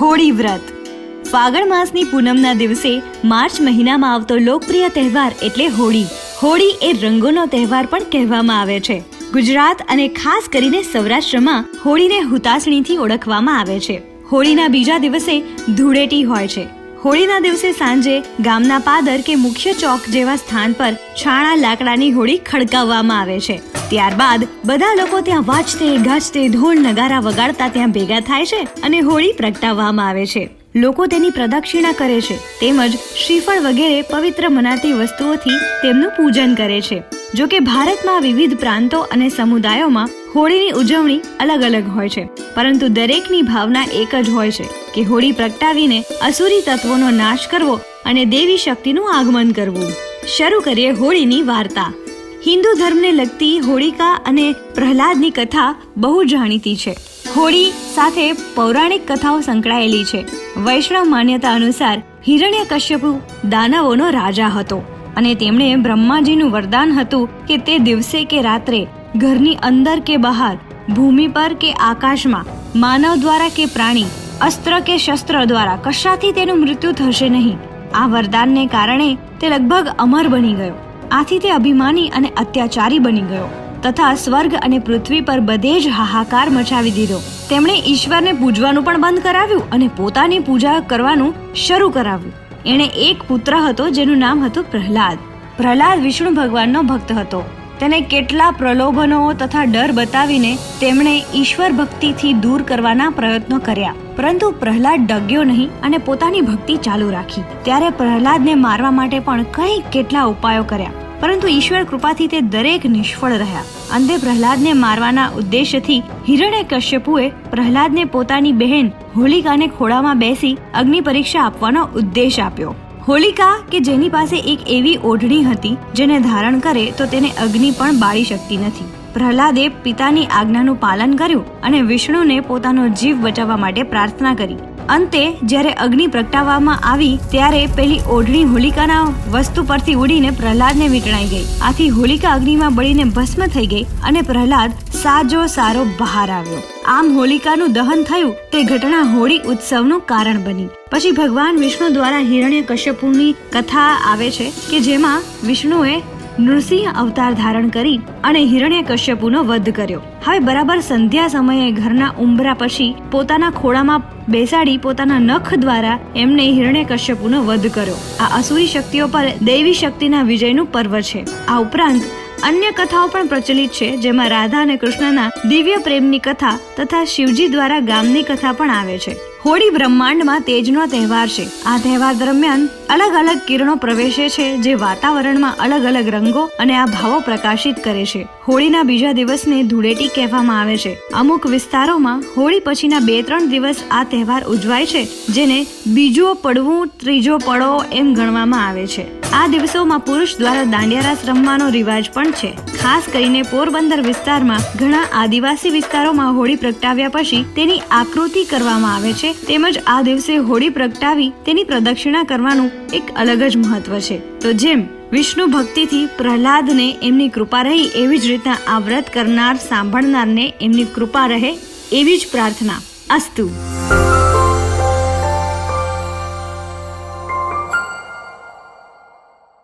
હોળી વ્રત. ફાગણ માસની પૂનમના દિવસે માર્ચ મહિનામાં આવતો લોકપ્રિય તહેવાર એટલે હોળી. હોળી એ રંગોનો તહેવાર પણ કહેવામાં આવે છે. ગુજરાત અને ખાસ કરીને સૌરાષ્ટ્રમાં હોળીને હુતાસણીથી ઓળખવામાં આવે છે. હોળીના બીજા દિવસે ધૂળેટી હોય છે. હોળીના દિવસે સાંજે ગામના પાદર કે મુખ્ય ચોક જેવા સ્થાન પર છાણા લાકડાની હોળી ખડકાવવામાં આવે છે. ત્યારબાદ બધા લોકો ત્યાં વાજતે, ગાજતે, ઢોલ, નગારા વગાડતા ત્યાં ભેગા થાય છે અને હોળી પ્રગટાવવામાં આવે છે. લોકો તેની પ્રદક્ષિણા કરે છે. તેમજ શ્રીફળ વગેરે પવિત્ર મનાતી વસ્તુઓથી તેમનું પૂજન કરે છે. જો કે ભારતમાં વિવિધ પ્રાંતો અને સમુદાયોમાં હોળીની ઉજવણી અલગ અલગ હોય છે. પરંતુ દરેકની ભાવના એક જ હોય છે કે હોળી પ્રગટાવીને અસુરી તત્વોનો નાશ કરવો અને દેવી શક્તિનું આગમન કરવું. શરૂ કરીએ હોળીની વાર્તા. હિન્દુ ધર્મને લગતી હોળિકા અને પ્રહલાદની કથા બહુ જાણીતી છે. હોળી સાથે પૌરાણિક કથાઓ સંકળાયેલી છે. વૈષ્ણવ માન્યતા અનુસાર હિરણ્ય કશ્યપુ દાનવોનો રાજા હતો અને તેમણે બ્રહ્માજીનું વરદાન હતું કે તે દિવસે કે રાત્રે ઘરની અંદર કે બહાર, ભૂમિ પર કે આકાશમાં, માનવ દ્વારા કે પ્રાણી, અસ્ત્ર કે શસ્ત્ર દ્વારા કશાથી તેનું મૃત્યુ થશે નહીં. આ વરદાનને કારણે તે લગભગ અમર બની ગયો. આથી તે અભિમાની અને અત્યાચારી બની ગયો તથા સ્વર્ગ અને પૃથ્વી પર બધે જ હાહાકાર મચાવી દીધો. તેમણે ઈશ્વરને પૂજવાનું પણ બંધ કરાવ્યું અને પોતાની પૂજા કરવાનું શરૂ કરાવ્યું. એણે એક પુત્ર હતો જેનું નામ હતું પ્રહલાદ. પ્રહલાદ વિષ્ણુ ભગવાનનો ભક્ત હતો. તેને કેટલા પ્રલોભનો તથા ડર બતાવીને તેમણે ઈશ્વર ભક્તિથી દૂર કરવાના પ્રયત્નો કર્યા. પરંતુ પ્રહલાદ ડગ્યો નહીં અને પોતાની ભક્તિ ચાલુ રાખી. ત્યારે પ્રહલાદને મારવા માટે પણ કંઈ કેટલા ઉપાયો કર્યા. પરંતુ ઈશ્વર કૃપાથી તે દરેક નિષ્ફળ રહ્યા. અંતે પ્રહલાદને મારવાના ઉદ્દેશ્યથી હિરણ્ય કશ્યપુએ પ્રહલાદને પોતાની બહેન હોલિકાને ખોળામાં બેસી અગ્નિ પરીક્ષા આપવાનો ઉદ્દેશ આપ્યો. હોલિકા કે જેની પાસે એક એવી ઓઢણી હતી જેને ધારણ કરે તો તેને અગ્નિ પણ બાળી શકતી નથી. પ્રહલાદે પિતાની આજ્ઞાનું પાલન કર્યું અને વિષ્ણુને પોતાનો જીવ બચાવવા માટે પ્રાર્થના કરી. અંતે જ્યારે અગ્નિ પ્રગટાવવામાં આવી ત્યારે પેલી ઓઢણી હોલિકાના વસ્તુ પરથી ઉડીને પ્રહલાદને વીંટણાઈ ગઈ. આથી હોલિકા અગ્નિમાં બળીને ભસ્મ થઈ ગઈ અને પ્રહલાદ સાજો સારો બહાર આવ્યો. આમ હોલિકાનું દહન થયું તે ઘટના હોળી ઉત્સવનું કારણ બની. પછી ભગવાન વિષ્ણુ દ્વારા હિરણ્ય કશ્યપુની કથા આવે છે કે જેમાં વિષ્ણુએ નૃસિંહ અવતાર ધારણ કરી અને હિરણ્ય કશ્યપુનો વધ કર્યો. હવે બરાબર સંધ્યા સમયે ઘરના ઉંબરા પછી પોતાના ખોળામાં બેસાડી પોતાના નખ દ્વારા એમને હિરણ્ય કશ્યપુનો વધ કર્યો. આ અસુરી શક્તિઓ પર દૈવી શક્તિના વિજયનું પર્વ છે. આ ઉપરાંત અન્ય કથાઓ પણ પ્રચલિત છે, જેમાં રાધા અને કૃષ્ણના દિવ્ય પ્રેમની કથા તથા શિવજી દ્વારા ગામની કથા પણ આવે છે. હોળી બ્રહ્માંડમાં તેજનો તહેવાર છે. આ તહેવાર દરમિયાન અલગ અલગ કિરણો પ્રવેશે છે, જે વાતાવરણમાં અલગ અલગ રંગો અને આ ભાવો પ્રકાશિત કરે છે. હોળીના બીજા દિવસને ધૂળેટી કહેવામાં આવે છે. અમુક વિસ્તારોમાં હોળી પછીના બે ત્રણ દિવસ આ તહેવાર ઉજવાય છે, જેને બીજો પડવું, ત્રીજો પડો એમ ગણવામાં આવે છે. આ દિવસોમાં પુરુષ દ્વારા દાંડિયારાસ રમવાનો રિવાજ પણ છે. ખાસ કરીને પોરબંદર વિસ્તારમાં ઘણા આદિવાસી વિસ્તારોમાં હોળી પ્રગટાવ્યા પછી તેની આકૃતિ કરવામાં આવે છે તેમજ આ દિવસે હોળી પ્રગટાવી તેની પ્રદક્ષિણા કરવાનું એક અલગ જ મહત્વ છે. તો જેમ વિષ્ણુ ભક્તિથી પ્રહલાદને એમની કૃપા રહી એવી જ રીતના આ વ્રત કરનાર, સાંભળનારને એમની કૃપા રહે એવી જ પ્રાર્થના. અસ્તુ.